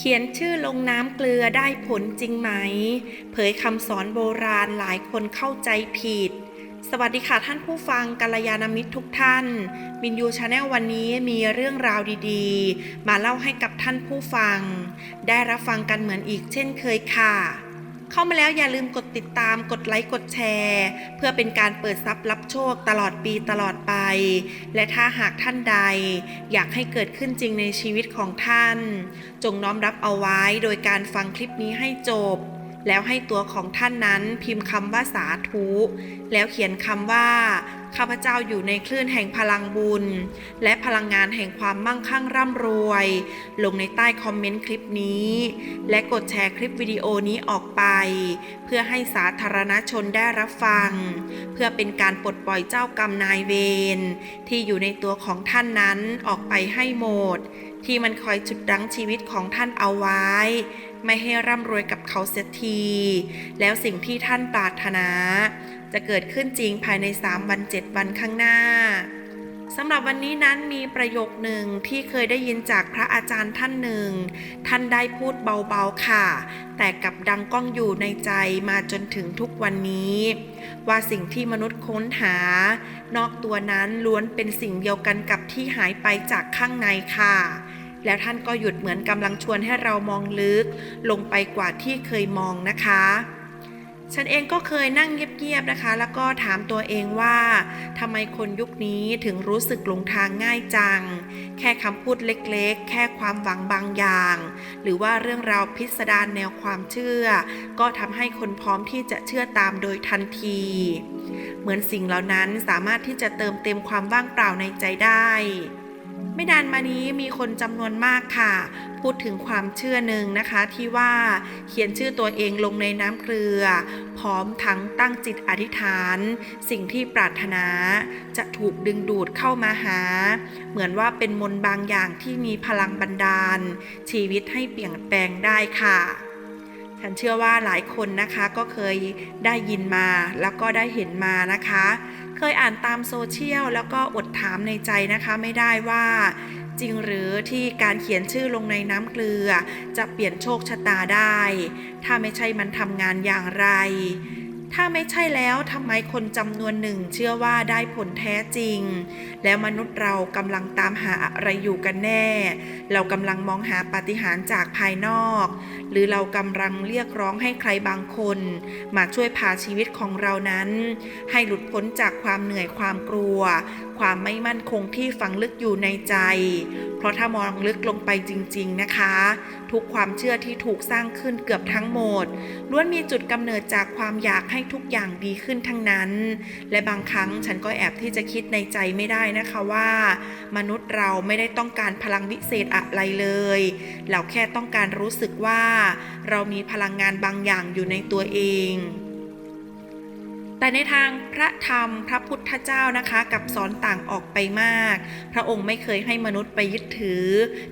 เขียนชื่อลงน้ำเกลือได้ผลจริงไหม เผยคำสอนโบราณหลายคนเข้าใจผิด สวัสดีค่ะท่านผู้ฟังกัลยาณมิตรทุกท่านบินยูชาแนลวันนี้มีเรื่องราวดีๆ มาเล่าให้กับท่านผู้ฟัง ได้รับฟังกันเหมือนอีกเช่นเคยค่ะ เข้ามาแล้วอย่าลืมกดติดตามกดไลค์กดแชร์ เพื่อเป็นการเปิดทรัพย์รับโชคตลอดปีตลอดไป และถ้าหากท่านใด อยากให้เกิดขึ้นจริงในชีวิตของท่าน จงน้อมรับเอาไว้โดยการฟังคลิปนี้ให้จบ แล้วให้ตัวของท่านนั้นพิมพ์คำว่าสาธุ แล้วเขียนคำว่า ข้าพเจ้าอยู่ในคลื่นแห่งพลังบุญ และพลังงานแห่งความมั่งคั่งร่ำรวย ลงในใต้คอมเมนต์คลิปนี้ และกดแชร์คลิปวิดีโอนี้ออกไป เพื่อให้สาธารณชนได้รับฟัง เพื่อเป็นการปลดปล่อยเจ้ากรรมนายเวรที่อยู่ในตัวของท่านนั้นออกไปให้หมด ที่มันคอยจุดรั้งชีวิตของท่านเอาไว้ ไม่ให้ร่ำรวยกับเขาเสียที แล้วสิ่งที่ท่านปรารถนา จะเกิดขึ้นจริงภายใน 3 วัน 7 วันข้างหน้าสำหรับวันนี้นั้นมีประโยคหนึ่งที่เคยได้ยินจากพระอาจารย์ท่านหนึ่ง ท่านได้พูดเบาๆค่ะ แต่กับดังก้องอยู่ในใจมาจนถึงทุกวันนี้ ว่าสิ่งที่มนุษย์ค้นหา นอกตัวนั้นล้วนเป็นสิ่งเดียวกันกับที่หายไปจากข้างในค่ะ แล้วท่านก็หยุดเหมือนกำลังชวนให้เรามองลึก ลงไปกว่าที่เคยมองนะคะ ฉันเองก็เคยนั่งเงียบๆนะคะ แล้วก็ถามตัวเองว่าทำไมคนยุคนี้ถึงรู้สึกหลงทางง่ายจัง แค่คำพูดเล็กๆ แค่ความหวังบางอย่าง หรือว่าเรื่องราวพิสดารแนวความเชื่อ ก็ทำให้คนพร้อมที่จะเชื่อตามโดยทันที เหมือนสิ่งเหล่านั้นสามารถที่จะเติมเต็มความว่างเปล่าในใจได้ ไม่นานมานี้มีคนจำนวนมากค่ะ พูดถึงความเชื่อหนึ่งนะคะที่ว่าเขียนชื่อตัวเองลงในน้ำเกลือ พร้อมทั้งตั้งจิตอธิษฐาน สิ่งที่ปรารถนาจะถูกดึงดูดเข้ามาหา เหมือนว่าเป็นมนต์บางอย่างที่มีพลังบันดาล ชีวิตให้เปลี่ยนแปลงได้ค่ะ ฉันเชื่อว่าหลายคนนะคะก็เคยได้ยินมาแล้วก็ได้เห็นมานะคะ เคยอ่านตามโซเชียลแล้วก็อดถามในใจนะคะไม่ได้ว่า จริงหรือที่การเขียนชื่อลงในน้ำเกลือ จะเปลี่ยนโชคชะตาได้ ถ้าไม่ใช่มันทำงานอย่างไร ถ้าไม่ใช่แล้วทำไมคนจำนวนหนึ่งเชื่อว่าได้ผลแท้จริง แล้วมนุษย์เรากำลังตามหาอะไรอยู่กันแน่ เรากำลังมองหาปาฏิหาริย์จากภายนอก หรือเรากำลังเรียกร้องให้ใครบางคน มาช่วยพาชีวิตของเรานั้น ให้หลุดพ้นจากความเหนื่อยความกลัว ความไม่มั่นคงที่ฝังลึกอยู่ในใจ เพราะถ้ามองลึกลงไปจริง ๆนะคะ ทุกความเชื่อที่ถูกสร้างขึ้นเกือบทั้งหมดล้วนมีจุดกำเนิดจากความอยากให้ทุกอย่างดีขึ้นทั้งนั้น และบางครั้งฉันก็แอบที่จะคิดในใจไม่ได้นะคะว่า มนุษย์เราไม่ได้ต้องการพลังวิเศษอะไรเลย เราแค่ต้องการรู้สึกว่า เรามีพลังงานบางอย่างอยู่ในตัวเอง แต่ในทางพระธรรมพระพุทธเจ้านะคะกับสอนต่างออกไปมาก พระองค์ไม่เคยให้มนุษย์ไปยึดถือ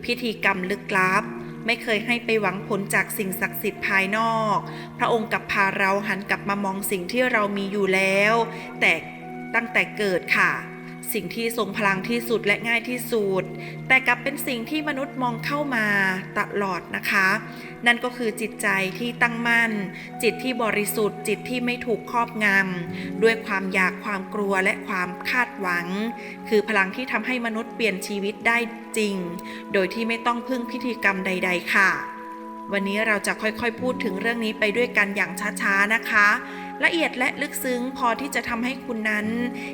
พิธีกรรมลึกลับ ไม่เคยให้ไปหวังผลจากสิ่งศักดิ์สิทธิ์ภายนอก พระองค์กับพาเราหันกลับมามองสิ่งที่เรามีอยู่แล้ว แต่ตั้งแต่เกิดค่ะสิ่งที่ทรงพลังที่สุดและง่ายที่สุด แต่กลับเป็นสิ่งที่มนุษย์มองเข้ามาตลอดนะคะ นั่นก็คือจิตใจที่ตั้งมั่น จิตที่บริสุทธิ์ จิตที่ไม่ถูกครอบงำด้วยความอยากความกลัวและความคาดหวัง คือพลังที่ทำให้มนุษย์เปลี่ยนชีวิตได้จริง โดยที่ไม่ต้องพึ่งพิธีกรรมใด ๆ ค่ะ วันนี้เราจะค่อยๆ พูดถึงเรื่องนี้ไปด้วยกันอย่างช้าๆนะคะ ละเอียดและลึกซึ้งพอที่จะทำให้คุณนั้น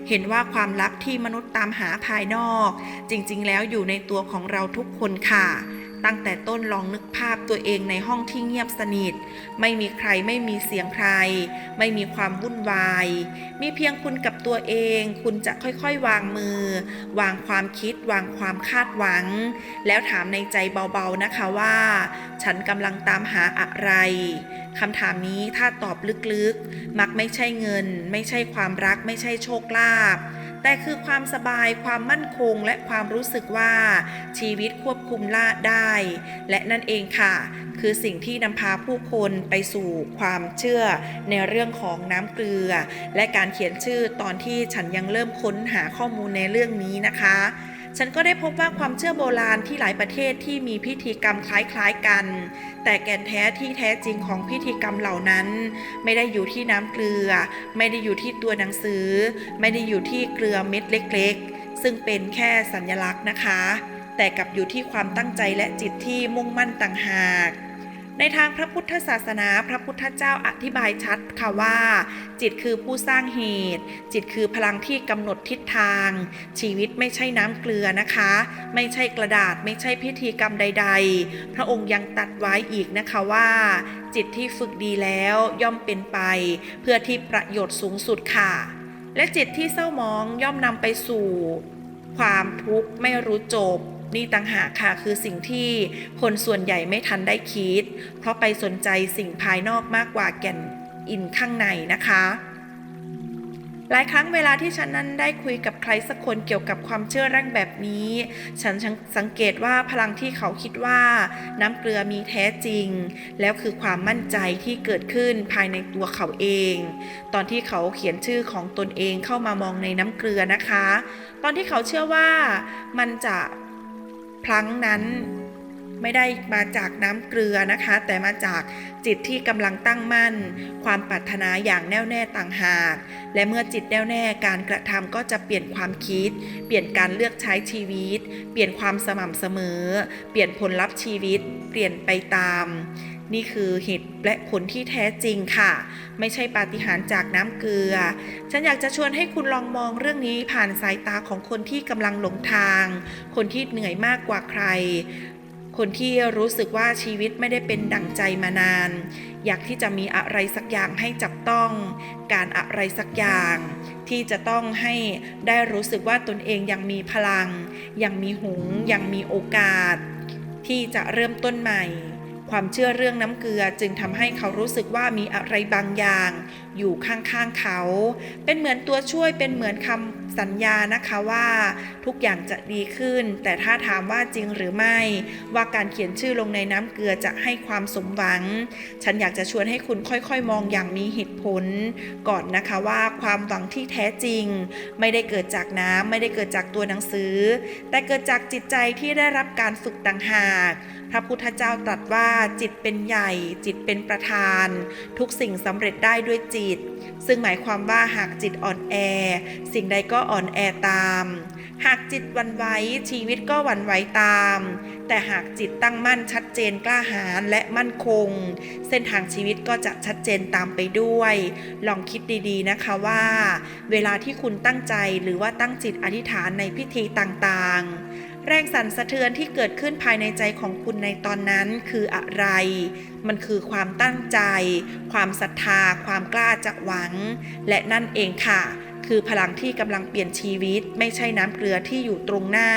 เห็นว่าความลับที่มนุษย์ตามหาภายนอก จริงๆ แล้วอยู่ในตัวของเราทุกคนค่ะ ตั้งแต่ต้นลองนึกภาพตัวเองในห้องที่เงียบสนิท ไม่มีใครไม่มีเสียงใคร ไม่มีความวุ่นวาย มีเพียงคุณกับตัวเอง คุณจะค่อยๆ วางมือ วางความคิด วางความคาดหวัง แล้วถามในใจเบาๆนะคะว่า ฉันกำลังตามหาอะไรคำถามนี้ถ้าตอบลึกๆ มักไม่ใช่เงิน ไม่ใช่ความรัก ไม่ใช่โชคลาภ แต่คือความสบายความมั่นคงและความรู้สึกว่าชีวิตควบคุมละได้ และนั่นเองค่ะ คือสิ่งที่นำพาผู้คนไปสู่ความเชื่อในเรื่องของน้ำเกลือ และการเขียนชื่อตอนที่ฉันยังเริ่มค้นหาข้อมูลในเรื่องนี้นะคะ ฉันก็ได้พบว่าความเชื่อโบราณที่หลายประเทศที่มีพิธีกรรมคล้ายๆกัน แต่แก่นแท้ที่แท้จริงของพิธีกรรมเหล่านั้น ไม่ได้อยู่ที่น้ำเกลือ ไม่ได้อยู่ที่ตัวหนังสือ ไม่ได้อยู่ที่เกลือเม็ดเล็กๆ ซึ่งเป็นแค่สัญลักษณ์นะคะ แต่กลับอยู่ที่ความตั้งใจและจิตที่มุ่งมั่นต่างหาก ในทางพระพุทธศาสนา พระพุทธเจ้าอธิบายชัดค่ะว่า จิตคือผู้สร้างเหตุ จิตคือพลังที่กำหนดทิศทาง ชีวิตไม่ใช่น้ำเกลือนะคะ ไม่ใช่กระดาษไม่ใช่พิธีกรรมใด ๆ พระองค์ยังตัดไว้อีกนะคะว่า จิตที่ฝึกดีแล้วย่อมเป็นไป เพื่อที่ประโยชน์สูงสุดค่ะ และจิตที่เศร้าหมองย่อมนำไปสู่ ความทุกข์ไม่รู้จบ นี่ต่างหากค่ะคือสิ่งที่คนส่วนใหญ่ไม่ทันได้คิด เพราะไปสนใจสิ่งภายนอกมากกว่าแก่นอินข้างในนะคะหลายครั้งเวลาที่ฉันนั้นได้คุยกับใครสักคนเกี่ยวกับความเชื่อแร่งแบบนี้ ฉันสังเกตว่าพลังที่เขาคิดว่าน้ำเกลือมีแท้จริง แล้วคือความมั่นใจที่เกิดขึ้นภายในตัวเขาเอง ตอนที่เขาเขียนชื่อของตนเองเข้ามามองในน้ำเกลือนะคะ ตอนที่เขาเชื่อว่ามันจะ พลั้งนั้นไม่ได้มาจากน้ำเกลือนะคะ แต่มาจากจิตที่กำลังตั้งมั่น ความปรารถนาอย่างแน่วแน่ต่างหาก และเมื่อจิตแน่วแน่การกระทำก็จะเปลี่ยนความคิด เปลี่ยนการเลือกใช้ชีวิต เปลี่ยนความสม่ำเสมอ เปลี่ยนผลลัพธ์ชีวิต เปลี่ยนไปตาม นี่คือเหตุและผลที่แท้จริงค่ะ ไม่ใช่ปาฏิหาริย์จากน้ำเกลือ ฉันอยากจะชวนให้คุณลองมองเรื่องนี้ผ่านสายตาของคนที่กำลังหลงทาง คนที่เหนื่อยมากกว่าใคร คนที่รู้สึกว่าชีวิตไม่ได้เป็นดั่งใจมานาน อยากที่จะมีอะไรสักอย่างให้จับต้อง การอะไรสักอย่าง ที่จะต้องให้ได้รู้สึกว่าตนเองยังมีพลัง ยังมีหุงยังมีโอกาส ที่จะเริ่มต้นใหม่ ความเชื่อเรื่องน้ำเกลือจึงทำให้เขารู้สึกว่ามีอะไรบางอย่าง อยู่ข้างๆเขา เป็นเหมือนตัวช่วยเป็นเหมือนคำสัญญานะคะว่าทุกอย่างจะดีขึ้น แต่ถ้าถามว่าจริงหรือไม่ ว่าการเขียนชื่อลงในน้ำเกลือจะให้ความสมหวัง ฉันอยากจะชวนให้คุณค่อยๆ มองอย่างมีเหตุผล ก่อนนะคะว่าความหวังที่แท้จริง ไม่ได้เกิดจากน้ำไม่ได้เกิดจากตัวหนังสือ แต่เกิดจากจิตใจที่ได้รับการฝึกต่างหาก พระพุทธเจ้าตรัสว่าจิตเป็นใหญ่ จิตเป็นประธาน ทุกสิ่งสำเร็จได้ด้วยจิต ซึ่งหมายความว่าหากจิตอ่อนแอ สิ่งใดก็อ่อนแอตาม หากจิตวันไหวชีวิตก็วันไหวตาม แต่หากจิตตั้งมั่นชัดเจนกล้าหาญและมั่นคง เส้นทางชีวิตก็จะชัดเจนตามไปด้วย ลองคิดดีๆนะคะว่า เวลาที่คุณตั้งใจหรือว่าตั้งจิตอธิษฐานในพิธีต่างๆแรงสั่นสะเทือนที่เกิดขึ้นภายในใจของคุณในตอนนั้นคืออะไร มันคือความตั้งใจ ความศรัทธา ความกล้าจะหวัง และนั่นเองค่ะ คือพลังที่กำลังเปลี่ยนชีวิต ไม่ใช่น้ำเกลือที่อยู่ตรงหน้า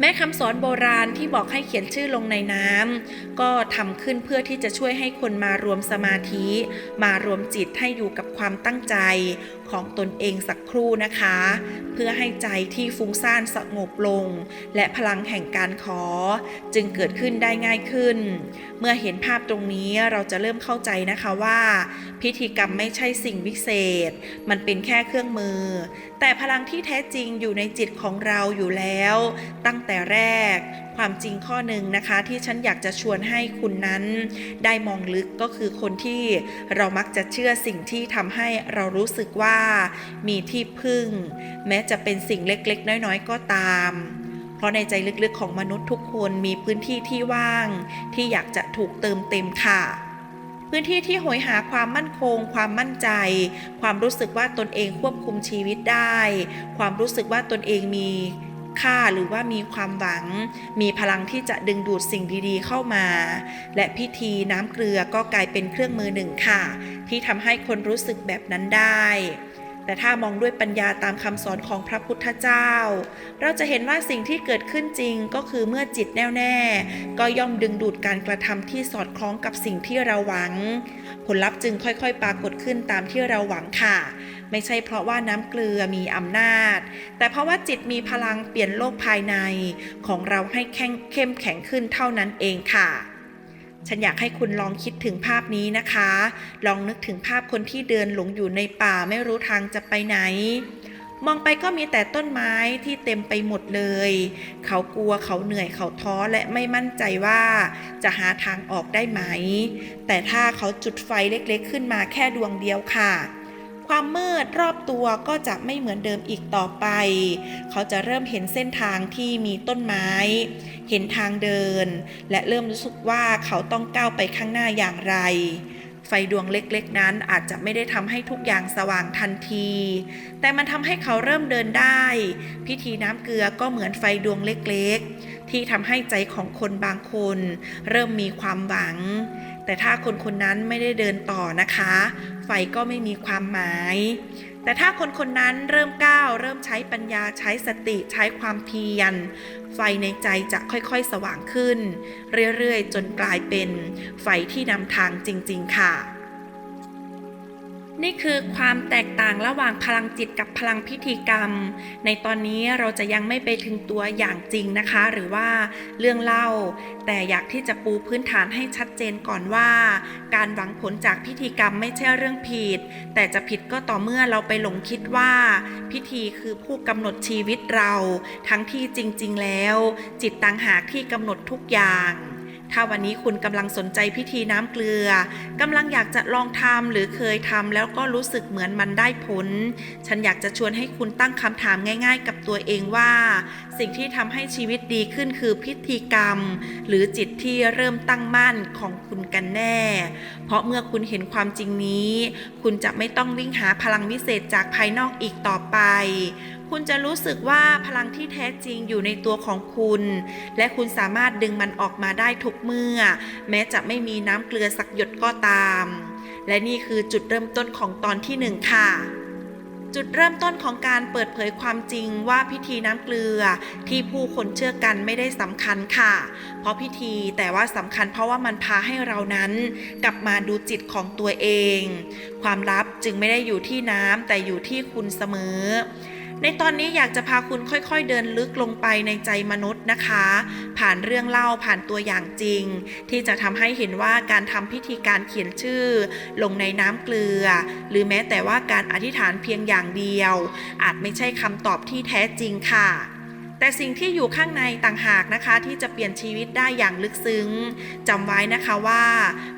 แม้คำสอนโบราณที่บอกให้เขียนชื่อลงในน้ำก็ทำขึ้นเพื่อที่จะช่วยให้คนมารวมสมาธิ มารวมจิตให้อยู่กับความตั้งใจ ของตนเองสักครู่นะคะ เพื่อให้ใจที่ฟุ้งซ่านสงบลง และพลังแห่งการขอ จึงเกิดขึ้นได้ง่ายขึ้น เมื่อเห็นภาพตรงนี้เราจะเริ่มเข้าใจนะคะว่า พิธีกรรมไม่ใช่สิ่งวิเศษ มันเป็นแค่เครื่องมือ แต่พลังที่แท้จริงอยู่ในจิตของเราอยู่แล้ว ตั้งแต่แรก ความจริงข้อหนึ่งนะคะ ที่ฉันอยากจะชวนให้คุณนั้น ได้มองลึกก็คือคนที่เรามักจะเชื่อสิ่งที่ทำให้เรารู้สึกว่ามีที่พึ่ง แม้จะเป็นสิ่งเล็กๆ น้อยๆ ก็ตาม เพราะในใจลึกๆของมนุษย์ทุกคนมีพื้นที่ที่ว่าง ที่อยากจะถูกเติมเต็มค่ะพื้นที่ที่โหยหาความมั่นคง ความมั่นใจ ความรู้สึกว่าตนเองควบคุมชีวิตได้ ความรู้สึกว่าตนเองมี ค่าหรือว่ามีความหวัง มีพลังที่จะดึงดูดสิ่งดีๆเข้ามา และพิธีน้ำเกลือก็กลายเป็นเครื่องมือหนึ่งค่ะ ที่ทำให้คนรู้สึกแบบนั้นได้ แต่ถ้ามองด้วยปัญญาตามคำสอนของพระพุทธเจ้า เราจะเห็นว่าสิ่งที่เกิดขึ้นจริงก็คือเมื่อจิตแน่วแน่ ก็ย่อมดึงดูดการกระทำที่สอดคล้องกับสิ่งที่เราหวัง ผลลัพธ์จึงค่อยๆ ปรากฏขึ้นตามที่เราหวังค่ะ ไม่ใช่เพราะว่าน้ำเกลือมีอำนาจ แต่เพราะว่าจิตมีพลังเปลี่ยนโลกภายใน ของเราให้แข็งเข้มแข็งขึ้นเท่านั้นเองค่ะ ฉันอยากให้คุณลองคิดถึงภาพนี้นะคะ ลองนึกถึงภาพคนที่เดินหลงอยู่ในป่าไม่รู้ทางจะไปไหนมองไปก็มีแต่ต้นไม้ที่เต็มไปหมดเลย เขากลัวเขาเหนื่อยเขาท้อและไม่มั่นใจว่าจะหาทางออกได้ไหม แต่ถ้าเขาจุดไฟเล็กๆขึ้นมาแค่ดวงเดียวค่ะ ความมืดรอบตัวก็จะไม่เหมือนเดิมอีกต่อไป เขาจะเริ่มเห็นเส้นทางที่มีต้นไม้ เห็นทางเดิน และเริ่มรู้สึกว่าเขาต้องก้าวไปข้างหน้าอย่างไร ไฟดวงเล็กๆ นั้นอาจจะไม่ได้ทำให้ทุกอย่างสว่างทันที แต่มันทำให้เขาเริ่มเดินได้ พิธีน้ำเกลือก็เหมือนไฟดวงเล็กๆ ที่ทำให้ใจของคนบางคน เริ่มมีความหวัง แต่ถ้าคนคนนั้นไม่ได้เดินต่อนะคะ ไฟก็ไม่มีความหมาย แต่ถ้าคนคนนั้นเริ่มก้าวเริ่มใช้ปัญญาใช้สติใช้ความเพียร ไฟในใจจะค่อยๆสว่างขึ้น เรื่อยๆ จนกลายเป็นไฟที่นำทางจริง ๆ ค่ะ นี่คือความแตกต่างระหว่างพลังจิตกับพลังพิธีกรรม ในตอนนี้เราจะยังไม่ไปถึงตัวอย่างจริงนะคะ หรือว่าเรื่องเล่า แต่อยากที่จะปูพื้นฐานให้ชัดเจนก่อนว่า การหวังผลจากพิธีกรรมไม่ใช่เรื่องผิด แต่จะผิดก็ต่อเมื่อเราไปหลงคิดว่า พิธีคือผู้กำหนดชีวิตเรา ทั้งที่จริง ๆ แล้ว จิตต่างหากที่กำหนดทุกอย่าง ถ้าวันนี้คุณกำลังสนใจพิธีน้ำเกลือกำลังอยากจะลองทำหรือเคยทำแล้วก็รู้สึกเหมือนมันได้ผล ฉันอยากจะชวนให้คุณตั้งคำถามง่าย ๆ กับตัวเองว่า สิ่งที่ทำให้ชีวิตดีขึ้นคือพิธีกรรม หรือจิตที่เริ่มตั้งมั่นของคุณกันแน่ เพราะเมื่อคุณเห็นความจริงนี้ คุณจะไม่ต้องวิ่งหาพลังวิเศษจากภายนอกอีกต่อไป คุณจะรู้สึกว่าพลังที่แท้จริงอยู่ในตัวของคุณ และคุณสามารถดึงมันออกมาได้ทุกเมื่อ แม้จะไม่มีน้ำเกลือสักหยดก็ตาม และนี่คือจุดเริ่มต้นของตอนที่หนึ่งค่ะจุดเริ่มต้นของการเปิดเผยความจริงว่าพิธีน้ำเกลือที่ผู้คนเชื่อกันไม่ได้สำคัญค่ะ เพราะพิธีแต่ว่าสำคัญเพราะว่ามันพาให้เรานั้น กลับมาดูจิตของตัวเอง ความลับจึงไม่ได้อยู่ที่น้ำแต่อยู่ที่คุณเสมอ ในตอนนี้อยากจะพาคุณค่อยๆเดินลึกลงไปในใจมนุษย์นะคะ ผ่านเรื่องเล่าผ่านตัวอย่างจริง ที่จะทำให้เห็นว่าการทำพิธีการเขียนชื่อ ลงในน้ำเกลือ หรือแม้แต่ว่าการอธิษฐานเพียงอย่างเดียว อาจไม่ใช่คำตอบที่แท้จริงค่ะแต่สิ่งที่อยู่ข้างในต่างหากนะคะ ที่จะเปลี่ยนชีวิตได้อย่างลึกซึ้งจำไว้นะคะว่า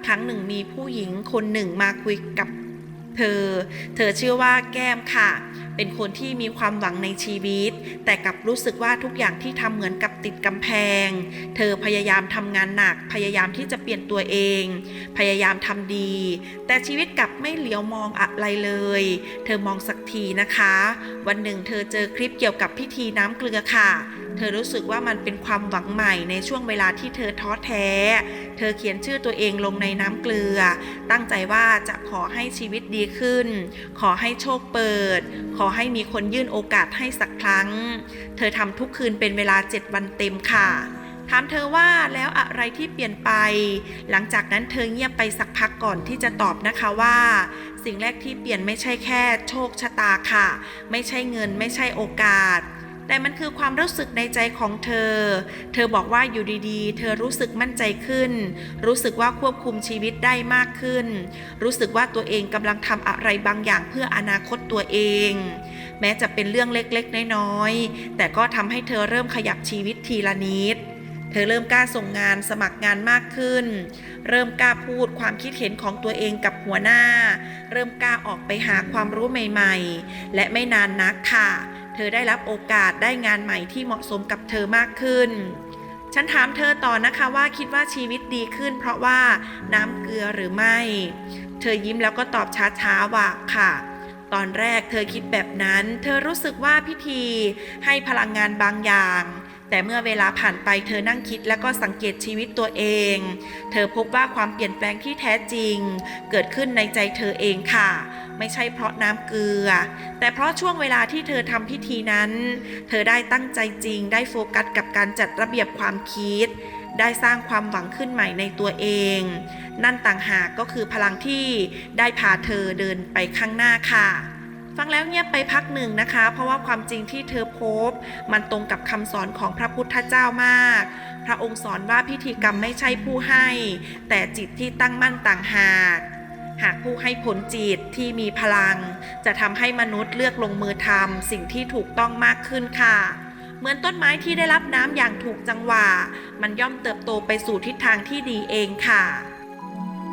ครั้งหนึ่งมีผู้หญิงคนหนึ่งมาคุยกับเธอ เธอชื่อว่าแก้มค่ะ เป็นคนที่มีความหวังในชีวิต แต่กลับรู้สึกว่าทุกอย่างที่ทำเหมือนกับติดกำแพง เธอพยายามทำงานหนัก พยายามที่จะเปลี่ยนตัวเอง พยายามทำดี แต่ชีวิตกลับไม่เหลียวมองอะไรเลย เธอมองสักทีนะคะ วันหนึ่งเธอเจอคลิปเกี่ยวกับพิธีน้ำเกลือค่ะ เธอรู้สึกว่ามันเป็นความหวังใหม่ในช่วงเวลาที่เธอท้อแท้ เธอเขียนชื่อตัวเองลงในน้ำเกลือ ตั้งใจว่าจะขอให้ชีวิตดีขึ้น ขอให้โชคเปิด ขอให้มีคนยื่นโอกาสให้สักครั้ง เธอทำทุกคืนเป็นเวลา 7 วันเต็มค่ะ ถามเธอว่าแล้วอะไรที่เปลี่ยนไป หลังจากนั้นเธอเงียบไปสักพักก่อนที่จะตอบนะคะว่า สิ่งแรกที่เปลี่ยนไม่ใช่แค่โชคชะตาค่ะ ไม่ใช่เงินไม่ใช่โอกาส แต่มันคือความรู้สึกในใจของเธอ เธอบอกว่าอยู่ดีๆ เธอรู้สึกมั่นใจขึ้น รู้สึกว่าควบคุมชีวิตได้มากขึ้น รู้สึกว่าตัวเองกำลังทำอะไรบางอย่างเพื่ออนาคตตัวเอง แม้จะเป็นเรื่องเล็กๆ น้อยๆ แต่ก็ทำให้เธอเริ่มขยับชีวิตทีละนิดเธอเริ่มกล้าส่งงานสมัครงานมากขึ้น เริ่มกล้าพูดความคิดเห็นของตัวเองกับหัวหน้า เริ่มกล้าออกไปหาความรู้ใหม่ ๆ และไม่นานนักค่ะ เธอได้รับโอกาสได้งานใหม่ที่เหมาะสมกับเธอมากขึ้น ฉันถามเธอต่อนะคะว่าคิดว่าชีวิตดีขึ้น เพราะว่าน้ำเกลือหรือไม่ เธอยิ้มแล้วก็ตอบช้าๆว่าค่ะ ตอนแรกเธอคิดแบบนั้น เธอรู้สึกว่าพิธีให้พลังงานบางอย่างแต่เมื่อเวลาผ่านไปเธอนั่งคิดแล้วก็สังเกตชีวิตตัวเอง เธอพบว่าความเปลี่ยนแปลงที่แท้จริง เกิดขึ้นในใจเธอเองค่ะ ไม่ใช่เพราะน้ำเกลือ แต่เพราะช่วงเวลาที่เธอทำพิธีนั้น เธอได้ตั้งใจจริง ได้โฟกัสกับการจัดระเบียบความคิด ได้สร้างความหวังขึ้นใหม่ในตัวเอง นั่นต่างหากก็คือพลังที่ได้พาเธอเดินไปข้างหน้าค่ะฟังแล้วเงียบไปพักหนึ่งนะคะ เพราะว่าความจริงที่เธอพบ มันตรงกับคำสอนของพระพุทธเจ้ามาก พระองค์สอนว่าพิธีกรรมไม่ใช่ผู้ให้ แต่จิตที่ตั้งมั่นต่างหาก หากผู้ให้ผลจิตที่มีพลัง จะทำให้มนุษย์เลือกลงมือทำสิ่งที่ถูกต้องมากขึ้นค่ะ เหมือนต้นไม้ที่ได้รับน้ำอย่างถูกจังหวะ มันย่อมเติบโตไปสู่ทิศทางที่ดีเองค่ะ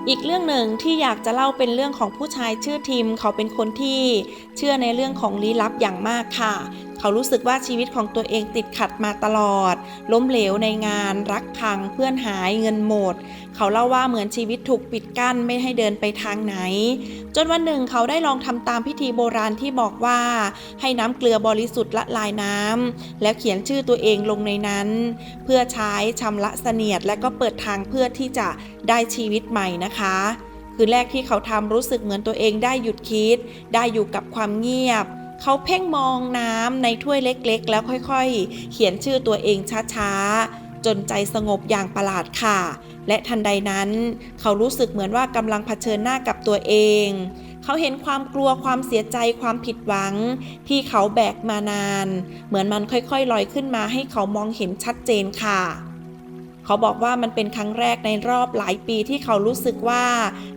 อีกเรื่องหนึ่งที่อยากจะเล่าเป็นเรื่องของผู้ชายชื่อทิม เขาเป็นคนที่เชื่อในเรื่องของลี้ลับอย่างมากค่ะ เขารู้สึกว่าชีวิตของตัวเองติดขัดมาตลอด ล้มเหลวในงาน รักพัง เพื่อนหายเงินหมด เขาเล่าว่าเหมือนชีวิตถูกปิดกั้นไม่ให้เดินไปทางไหน จนวันหนึ่งเขาได้ลองทำตามพิธีโบราณที่บอกว่า ให้น้ำเกลือบริสุทธิ์ละลายน้ำแล้วเขียนชื่อตัวเองลงในนั้น เพื่อใช้ชำระเสนียดและก็เปิดทางเพื่อที่จะได้ชีวิตใหม่นะคะคืนแรกที่เขาทำรู้สึกเหมือนตัวเองได้หยุดคิด ได้อยู่กับความเงียบ เขาเพ่งมองน้ำในถ้วยเล็กๆ แล้วค่อยๆ เขียนชื่อตัวเองช้าๆ จนใจสงบอย่างประหลาดค่ะ และทันใดนั้น เขารู้สึกเหมือนว่ากำลังเผชิญหน้ากับตัวเอง เขาเห็นความกลัวความเสียใจความผิดหวัง ที่เขาแบกมานาน เหมือนมันค่อยๆลอยขึ้นมาให้เขามองเห็นชัดเจนค่ะ เขาบอกว่ามันเป็นครั้งแรกในรอบหลายปีที่เขารู้สึกว่า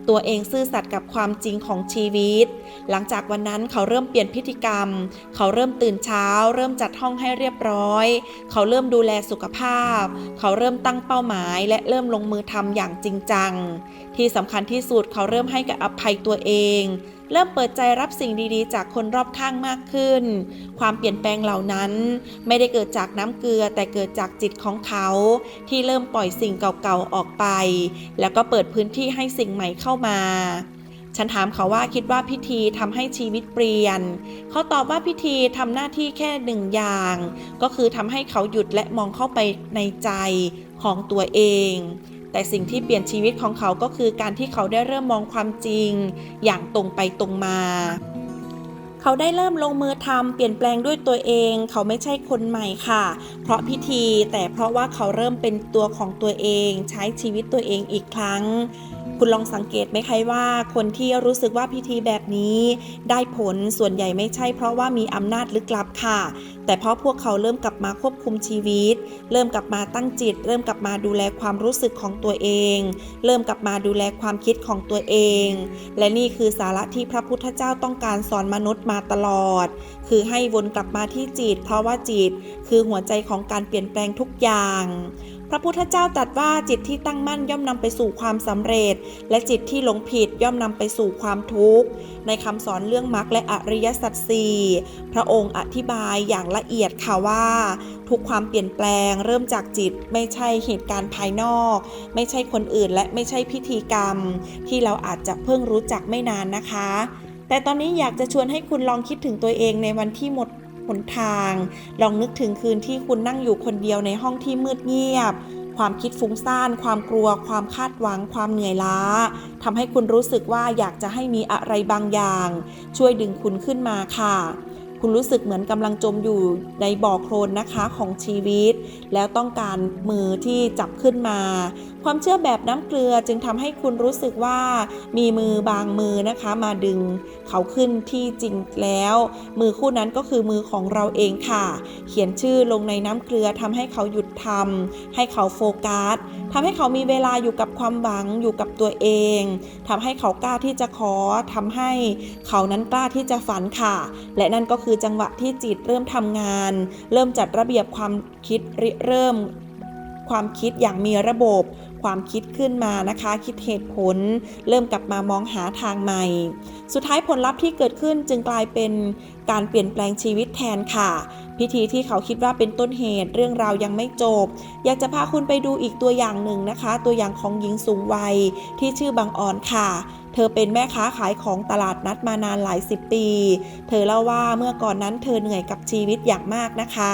ตัวเองซื่อสัตย์กับความจริงของชีวิต หลังจากวันนั้นเขาเริ่มเปลี่ยนพฤติกรรม เขาเริ่มตื่นเช้า เริ่มจัดห้องให้เรียบร้อย เขาเริ่มดูแลสุขภาพ เขาเริ่มตั้งเป้าหมาย และเริ่มลงมือทำอย่างจริงจัง ที่สำคัญที่สุดเขาเริ่มให้กับอภัยตัวเอง เริ่มเปิดใจรับสิ่งดีๆ จากคนรอบข้างมากขึ้น ความเปลี่ยนแปลงเหล่านั้น ไม่ได้เกิดจากน้ำเกลือแต่เกิดจากจิตของเขา ที่เริ่มปล่อยสิ่งเก่าๆออกไป แล้วก็เปิดพื้นที่ให้สิ่งใหม่เข้ามาฉันถามเขาว่าคิดว่าพิธีทำให้ชีวิตเปลี่ยน เขาตอบว่าพิธีทำหน้าที่แค่หนึ่งอย่าง ก็คือทำให้เขาหยุดและมองเข้าไปในใจของตัวเอง แต่สิ่งที่เปลี่ยนชีวิตของเขาก็คือการที่เขาได้เริ่มมองความจริง อย่างตรงไปตรงมาเขาได้เริ่มลงมือทำเปลี่ยนแปลงด้วยตัวเอง เขาไม่ใช่คนใหม่ค่ะ เพราะพิธีแต่เพราะว่าเขาเริ่มเป็นตัวของตัวเอง ใช้ชีวิตตัวเองอีกครั้ง คุณลองสังเกตไหมคะว่า คนที่รู้สึกว่าพิธีแบบนี้ ได้ผลส่วนใหญ่ไม่ใช่เพราะว่ามีอำนาจลึกลับค่ะ แต่เพราะพวกเขาเริ่มกลับมาควบคุมชีวิต เริ่มกลับมาตั้งจิต เริ่มกลับมาดูแลความรู้สึกของตัวเอง เริ่มกลับมาดูแลความคิดของตัวเอง และนี่คือสาระที่พระพุทธเจ้าต้องการสอนมนุษย์มาตลอด คือให้วนกลับมาที่จิต เพราะว่าจิต คือหัวใจของการเปลี่ยนแปลงทุกอย่าง พระพุทธเจ้าตรัสว่าจิตที่ตั้งมั่นย่อมนำไปสู่ความสำเร็จ และจิตที่หลงผิดย่อมนำไปสู่ความทุกข์ ในคำสอนเรื่องมรรคและอริยสัจสี่พระองค์อธิบายอย่างละเอียดค่ะว่า ทุกความเปลี่ยนแปลงเริ่มจากจิตไม่ใช่เหตุการณ์ภายนอก ไม่ใช่คนอื่นและไม่ใช่พิธีกรรม ที่เราอาจจะเพิ่งรู้จักไม่นานนะคะ แต่ตอนนี้อยากจะชวนให้คุณลองคิดถึงตัวเองในวันที่หมด นทาง ลองนึกถึงคืนที่คุณนั่งอยู่คนเดียวในห้องที่มืดเงียบ ความคิดฟุ้งซ่าน ความกลัว ความคาดหวัง ความเหนื่อยล้าทำให้คุณรู้สึกว่าอยากจะให้มีอะไรบางอย่าง ช่วยดึงคุณขึ้นมาค่ะคุณรู้สึกเหมือนกำลังจมอยู่ในบ่อโคลนนะคะของชีวิต แล้วต้องการมือที่จับขึ้นมา ความเชื่อแบบน้ำเกลือจึงทำให้คุณรู้สึกว่ามีมือบางมือนะคะมาดึงเขาขึ้นที่จริงแล้ว มือคู่นั้นก็คือมือของเราเองค่ะ เขียนชื่อลงในน้ำเกลือทำให้เขาหยุดทำให้เขาโฟกัสทำให้เขามีเวลาอยู่กับความหวังอยู่กับตัวเองทำให้เขากล้าที่จะขอทำให้เขานั้นกล้าที่จะฝันค่ะ และนั่นก็คือจังหวะที่จิตเริ่มทำงาน เริ่มจัดระเบียบความคิดริเริ่มความคิดอย่างมีระบบ ความคิดขึ้นมานะคะ คิดเหตุผล เริ่มกลับมามองหาทางใหม่ สุดท้ายผลลัพธ์ที่เกิดขึ้นจึงกลายเป็นการเปลี่ยนแปลงชีวิตแทนค่ะ พิธีที่เขาคิดว่าเป็นต้นเหตุเรื่องราวยังไม่จบ อยากจะพาคุณไปดูอีกตัวอย่างหนึ่งนะคะ ตัวอย่างของหญิงสูงวัยที่ชื่อบางอ่อนค่ะเธอเป็นแม่ค้าขายของตลาดนัดมานานหลายสิบปี เธอเล่าว่าเมื่อก่อนนั้นเธอเหนื่อยกับชีวิตอย่างมากนะคะ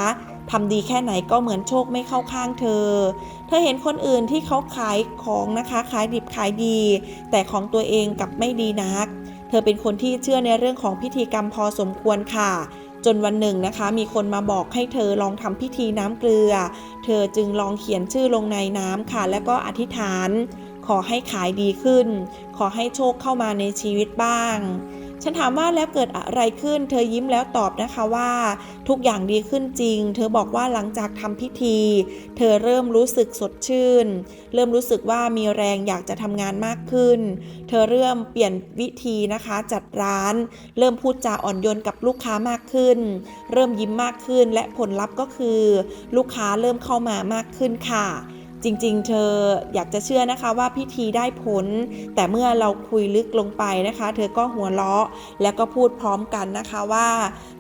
ทำดีแค่ไหนก็เหมือนโชคไม่เข้าข้างเธอ เธอเห็นคนอื่นที่เขาขายของนะคะขายดิบขายดี แต่ของตัวเองกับไม่ดีนัก เธอเป็นคนที่เชื่อในเรื่องของพิธีกรรมพอสมควรค่ะ จนวันหนึ่งนะคะ มีคนมาบอกให้เธอลองทำพิธีน้ำเกลือ เธอจึงลองเขียนชื่อลงในน้ำค่ะ แล้วก็อธิษฐาน ขอให้ขายดีขึ้น ขอให้โชคเข้ามาในชีวิตบ้าง ฉันถามว่าแล้วเกิดอะไรขึ้น เธอยิ้มแล้วตอบนะคะว่า ทุกอย่างดีขึ้นจริง เธอบอกว่าหลังจากทำพิธี เธอเริ่มรู้สึกสดชื่น เริ่มรู้สึกว่ามีแรงอยากจะทำงานมากขึ้น เธอเริ่มเปลี่ยนวิธีนะคะ จัดร้าน เริ่มพูดจาอ่อนโยนกับลูกค้ามากขึ้น เริ่มยิ้มมากขึ้นและผลลัพธ์ก็คือ ลูกค้าเริ่มเข้ามามากขึ้นค่ะ จริงๆ เธออยากจะเชื่อนะคะว่าพิธีได้ผล แต่เมื่อเราคุยลึกลงไปนะคะ เธอก็หัวเราะแล้วก็พูดพร้อมกันนะคะว่า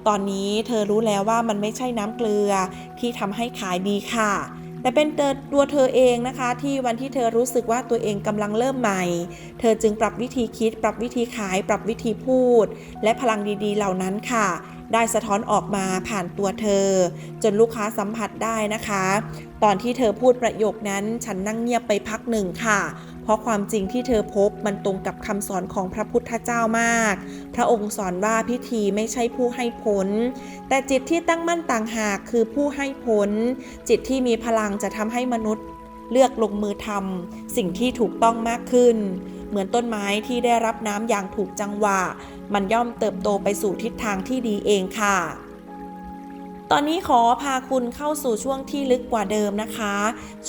ตอนนี้เธอรู้แล้วว่ามันไม่ใช่น้ำเกลือที่ทำให้ขายดีค่ะแต่เป็นตัวเธอเองนะคะที่วันที่เธอรู้สึกว่าตัวเองกำลังเริ่มใหม่ เธอจึงปรับวิธีคิด ปรับวิธีขาย ปรับวิธีพูด และพลังดีๆ เหล่านั้นค่ะ ได้สะท้อนออกมาผ่านตัวเธอ จนลูกค้าสัมผัสได้นะคะ ตอนที่เธอพูดประโยคนั้นฉันนั่งเงียบไปพักหนึ่งค่ะเพราะความจริงที่เธอพบมันตรงกับคำสอนของพระพุทธเจ้ามาก พระองค์สอนว่าพิธีไม่ใช่ผู้ให้ผล แต่จิตที่ตั้งมั่นต่างหากคือผู้ให้ผล จิตที่มีพลังจะทำให้มนุษย์ เลือกลงมือทำสิ่งที่ถูกต้องมากขึ้น เหมือนต้นไม้ที่ได้รับน้ำอย่างถูกจังหวะ มันย่อมเติบโตไปสู่ทิศทางที่ดีเองค่ะ ตอนนี้ขอพาคุณเข้าสู่ช่วงที่ลึกกว่าเดิมนะคะ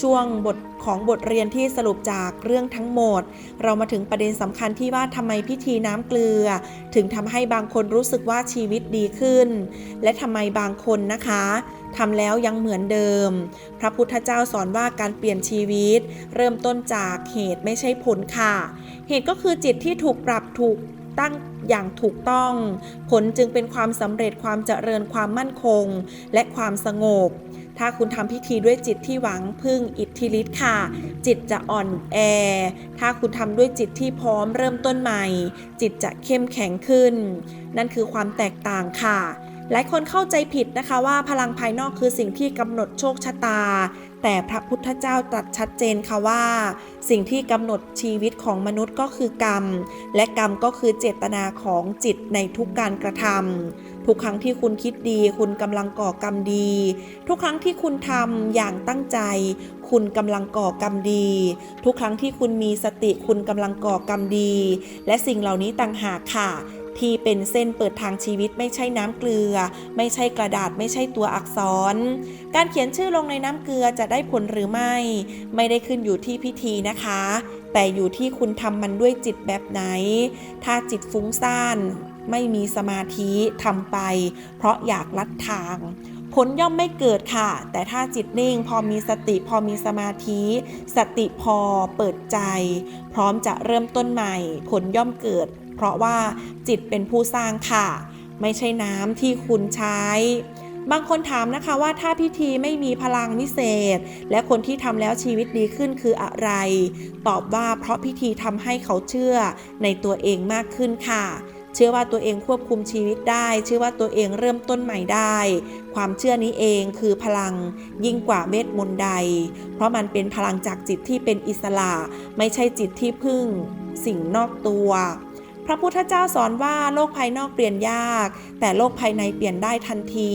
ช่วงบทของบทเรียนที่สรุปจากเรื่องทั้งหมด เรามาถึงประเด็นสำคัญที่ว่าทำไมพิธีน้ำเกลือ ถึงทำให้บางคนรู้สึกว่าชีวิตดีขึ้น และทำไมบางคนนะคะทำแล้วยังเหมือนเดิม พระพุทธเจ้าสอนว่าการเปลี่ยนชีวิต เริ่มต้นจากเหตุไม่ใช่ผลค่ะ เหตุก็คือจิตที่ถูกปรับถูก ตั้งอย่างถูกต้อง ผลจึงเป็นความสำเร็จความเจริญความมั่นคง และความสงบ ถ้าคุณทำพิธีด้วยจิตที่หวังพึ่งอิทธิฤทธิ์ค่ะ จิตจะอ่อนแอ ถ้าคุณทำด้วยจิตที่พร้อมเริ่มต้นใหม่ จิตจะเข้มแข็งขึ้น นั่นคือความแตกต่างค่ะหลายคนเข้าใจผิดนะคะว่าพลังภายนอกคือสิ่งที่กำหนดโชคชะตา แต่พระพุทธเจ้าตรัสชัดเจนค่ะว่า สิ่งที่กำหนดชีวิตของมนุษย์ก็คือกรรม และกรรมก็คือเจตนาของจิตในทุกการกระทำทุกครั้งที่คุณคิดดี คุณกำลังก่อกรรมดี ทุกครั้งที่คุณทำอย่างตั้งใจ คุณกำลังก่อกรรมดี ทุกครั้งที่คุณมีสติคุณกำลังก่อกรรมดี และสิ่งเหล่านี้ต่างหากค่ะ ที่เป็นเส้นเปิดทางชีวิตไม่ใช่น้ำเกลือ ไม่ใช่กระดาษไม่ใช่ตัวอักษร การเขียนชื่อลงในน้ำเกลือจะได้ผลหรือไม่ ไม่ได้ขึ้นอยู่ที่พิธีนะคะ แต่อยู่ที่คุณทำมันด้วยจิตแบบไหน ถ้าจิตฟุ้งซ่านไม่มีสมาธิทำไป เพราะอยากลัดทางผลย่อมไม่เกิดค่ะ แต่ถ้าจิตนิ่งพอมีสติพอมีสมาธิ สติพอเปิดใจ พร้อมจะเริ่มต้นใหม่ ผลย่อมเกิด เพราะว่าจิตเป็นผู้สร้างค่ะ ไม่ใช่น้ำที่คุณใช้ บางคนถามนะคะว่าถ้าพิธีไม่มีพลังวิเศษ และคนที่ทำแล้วชีวิตดีขึ้นคืออะไร ตอบว่าเพราะพิธีทำให้เขาเชื่อในตัวเองมากขึ้นค่ะเชื่อว่าตัวเองควบคุมชีวิตได้ เชื่อว่าตัวเองเริ่มต้นใหม่ได้ ความเชื่อนี้เองคือพลังยิ่งกว่าเวทมนต์ใด เพราะมันเป็นพลังจากจิตที่เป็นอิสระ ไม่ใช่จิตที่พึ่ง สิ่งนอกตัว พระพุทธเจ้าสอนว่าโลกภายนอกเปลี่ยนยาก แต่โลกภายในเปลี่ยนได้ทันที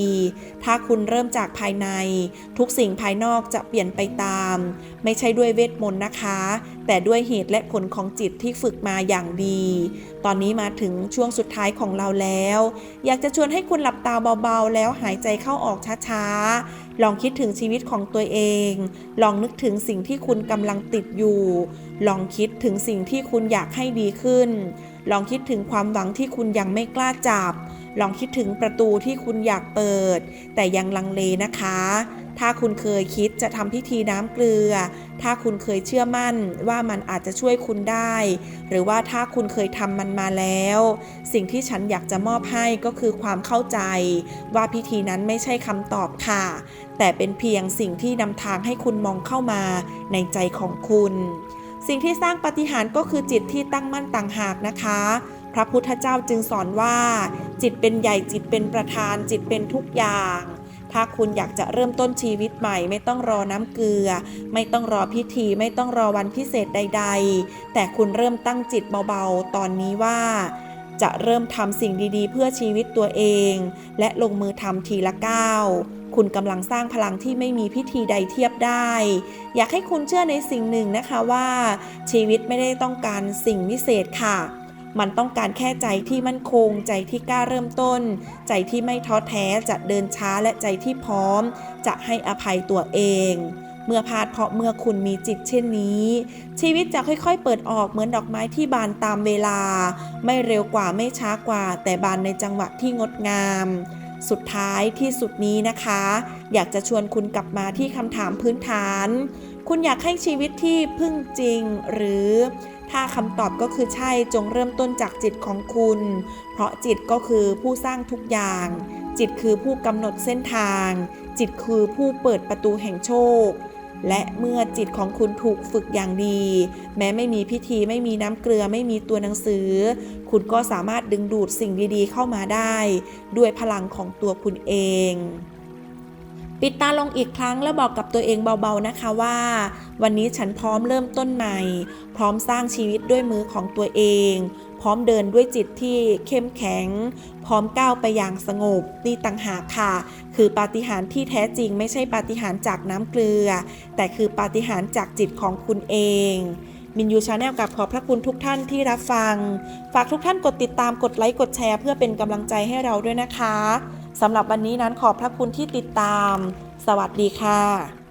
ถ้าคุณเริ่มจากภายใน ทุกสิ่งภายนอกจะเปลี่ยนไปตาม ไม่ใช่ด้วยเวทมนต์นะคะ แต่ด้วยเหตุและผลของจิตที่ฝึกมาอย่างดี ตอนนี้มาถึงช่วงสุดท้ายของเราแล้ว อยากจะชวนให้คุณหลับตาเบาๆ แล้วหายใจเข้าออกช้าๆ ลองคิดถึงชีวิตของตัวเอง ลองนึกถึงสิ่งที่คุณกำลังติดอยู่ ลองคิดถึงสิ่งที่คุณอยากให้ดีขึ้น ลองคิดถึงความหวังที่คุณยังไม่กล้าจับ ลองคิดถึงประตูที่คุณอยากเปิด แต่ยังลังเลนะคะ ถ้าคุณเคยคิดจะทำพิธีน้ำเกลือ ถ้าคุณเคยเชื่อมั่นว่ามันอาจจะช่วยคุณได้ หรือว่าถ้าคุณเคยทำมันมาแล้ว สิ่งที่ฉันอยากจะมอบให้ก็คือความเข้าใจ ว่าพิธีนั้นไม่ใช่คำตอบค่ะ แต่เป็นเพียงสิ่งที่นำทางให้คุณมองเข้ามาในใจของคุณ สิ่งที่สร้างปฏิหารก็คือจิตที่ตั้งมั่นต่างหากนะคะ พระพุทธเจ้าจึงสอนว่า จิตเป็นใหญ่จิตเป็นประธาน จิตเป็นทุกอย่าง ถ้าคุณอยากจะเริ่มต้นชีวิตใหม่ ไม่ต้องรอน้ำเกลือ ไม่ต้องรอพิธี ไม่ต้องรอวันพิเศษใด ๆ แต่คุณเริ่มตั้งจิตเบาๆ ตอนนี้ว่าจะเริ่มทำสิ่งดีๆ เพื่อชีวิตตัวเอง และลงมือทำทีละก้าว คุณกำลังสร้างพลังที่ไม่มีพิธีใดเทียบได้ อยากให้คุณเชื่อในสิ่งหนึ่งนะคะว่า ชีวิตไม่ได้ต้องการสิ่งวิเศษค่ะ มันต้องการแค่ใจที่มั่นคง ใจที่กล้าเริ่มต้น ใจที่ไม่ท้อแท้จะเดินช้าและใจที่พร้อม จะให้อภัยตัวเองเมื่อพลาดเพราะเมื่อคุณมีจิตเช่นนี้ ชีวิตจะค่อยๆ เปิดออกเหมือนดอกไม้ที่บานตามเวลา ไม่เร็วกว่าไม่ช้ากว่า แต่บานในจังหวะที่งดงาม สุดท้ายที่สุดนี้นะคะ อยากจะชวนคุณกลับมาที่คำถามพื้นฐาน คุณอยากให้ชีวิตที่พึ่งจริงหรือ ถ้าคำตอบก็คือใช่จงเริ่มต้นจากจิตของคุณ เพราะจิตก็คือผู้สร้างทุกอย่าง จิตคือผู้กำหนดเส้นทาง จิตคือผู้เปิดประตูแห่งโชค และเมื่อจิตของคุณถูกฝึกอย่างดี แม้ไม่มีพิธีไม่มีน้ำเกลือไม่มีตัวหนังสือ คุณก็สามารถดึงดูดสิ่งดีๆ เข้ามาได้ ด้วยพลังของตัวคุณเองปิดตาลงอีกครั้งแล้วบอกกับตัวเองเบาๆนะคะว่า วันนี้ฉันพร้อมเริ่มต้นใหม่ พร้อมสร้างชีวิตด้วยมือของตัวเอง พร้อมเดินด้วยจิตที่เข้มแข็ง พร้อมก้าวไปอย่างสงบนี่ต่างหากค่ะ คือปาฏิหาริย์ที่แท้จริงไม่ใช่ปาฏิหาริย์จากน้ำเกลือ แต่คือปาฏิหาริย์จากจิตของคุณเองมินยูชาแนลกับขอบพระคุณทุกท่านที่รับฟัง ฝากทุกท่านกดติดตามกดไลค์กดแชร์ เพื่อเป็นกำลังใจให้เราด้วยนะคะสำหรับวันนี้นั้นขอบพระคุณที่ติดตาม สวัสดีค่ะ